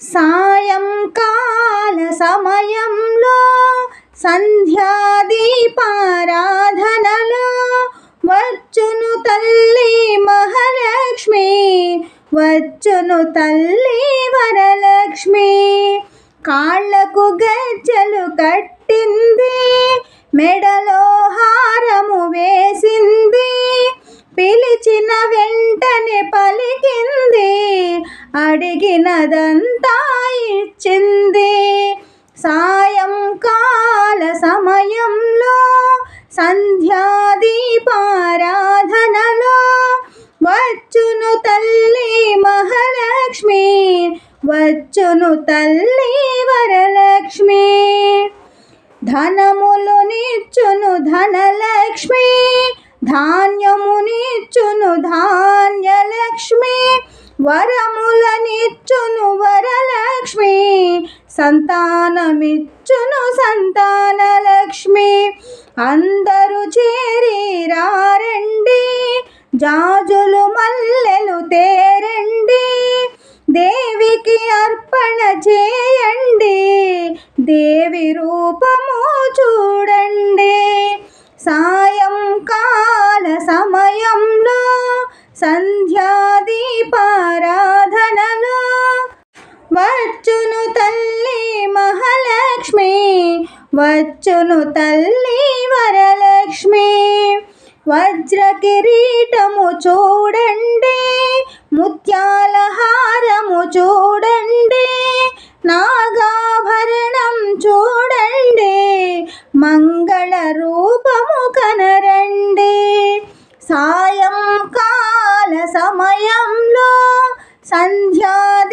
సాయంకాల సమయంలో సంధ్యాదీపారాధనలో వచ్చును తల్లి మహాలక్ష్మి వచ్చును తల్లి వరలక్ష్మి. కాళ్ళకు గజ్జలు కట్టింది మెడలో హారము వేసింది పిలిచిన వెంటనే పలికింది అడిగినదంతా ఇచ్చింది. సాయంకాల సమయంలో సంధ్యాదీపారాధనలో వచ్చును తల్లి మహాలక్ష్మి వచ్చును తల్లి వరలక్ష్మి. ధనములు నిచ్చును ధనలక్ష్మి ధాన్యము నిచ్చును ధా వరములనిచ్చును వరలక్ష్మి సంతానమిచ్చును సంతానలక్ష్మి. అందరూ చేరి రారండి జాజులు మల్లెలు తేరండి. దేవికి అర్పణ చేయండి దేవి రూపము చూ వచ్చును తల్లి వరలక్ష్మి. వజ్ర కిరీటము చూడండి ముత్యాల హారము చూడండి నాగాభరణం చూడండి మంగళ రూపము కనరండి. సాయంకాల సమయంలో సంధ్యాదీపారా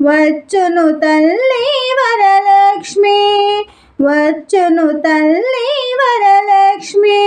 వచ్చును తల్లి వరలక్ష్మి వచ్చును తల్లి వరలక్ష్మి.